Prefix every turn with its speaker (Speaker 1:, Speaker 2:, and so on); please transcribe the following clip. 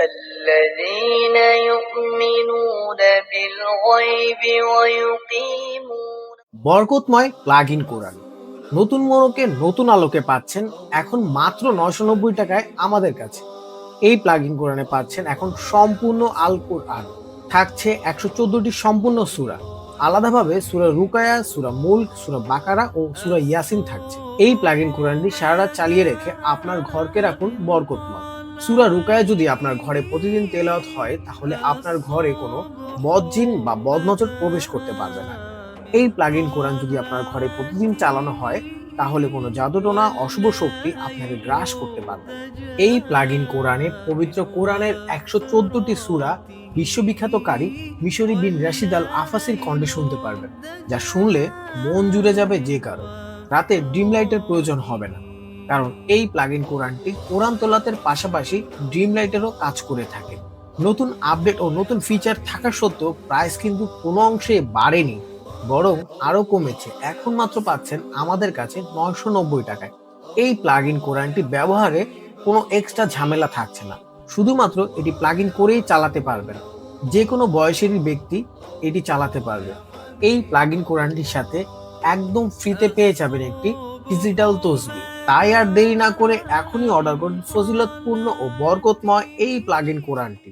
Speaker 1: الذين يؤمنون بالغيب ويقيمون
Speaker 2: বরকতময় plug in কোরআন নতুন মোড়কে নতুন আলোকে পাচ্ছেন এখন মাত্র নয়শো নব্বই টাকায় আমাদের কাছে এই প্লাগ ইন কোরআনে পাচ্ছেন এখন সম্পূর্ণ আল কোরআন থাকছে একশো চোদ্দটি সম্পূর্ণ সুরা আলাদাভাবে সুরা রুকায়া সুরা মুল্ক সুরা বাকারা ও সুরা ইয়াসিন থাকছে এই প্লাগ ইন কোরআনটি সারা রাত চালিয়ে রেখে আপনার ঘরকে রাখুন বরকতময় সুরা রুকায়া যদি আপনার ঘরে প্রতিদিন তেলাওয়াত হয়, তাহলে আপনার ঘরে কোনো বদজিন বা বদনজর প্রবেশ করতে পারবে না। এই প্লাগ ইন কোরআন যদি আপনার ঘরে প্রতিদিন চালানো হয়, তাহলে কোনো জাদুটোনা অশুভ শক্তি আপনাকে গ্রাস করতে পারবে এই প্লাগ ইন কোরআনে, পবিত্র কোরআনের একশো চোদ্দটি সুরা বিশ্ববিখ্যাত কারি মিশরি বিন রাশিদ আল আফাসির কণ্ঠে শুনতে পারবেন, যা শুনলে মন জুড়ে যাবে যে কারও। রাতে ড্রিম লাইটের প্রয়োজন হবে না। কারণ এই প্লাগ ইন কোরআনটি কোরআন তোলাতের পাশাপাশি ড্রিম লাইটেরও কাজ করে থাকে। নতুন আপডেট ও নতুন ফিচার থাকা সত্ত্বেও প্রাইস কিন্তু কোনো অংশে বাড়েনি, বরং আরও কমেছে। এখন মাত্র পাচ্ছেন আমাদের কাছে নয়শো নব্বই টাকায়। এই প্লাগ ইন কোরআনটি ব্যবহারে কোনো এক্সট্রা ঝামেলা থাকছে না। শুধুমাত্র এটি প্লাগ ইন করেই চালাতে পারবেন। যে কোনো বয়সেরই ব্যক্তি এটি চালাতে পারবে। এই প্লাগ ইন কোরআনটির সাথে একদম ফ্রিতে পেয়ে যাবেন একটি ডিজিটাল তসবি। তাই আর দেরি না করে এখনই অর্ডার করুন ফজিলতপূর্ণ ও বরকতময় এই প্লাগ ইন কোরআনটি।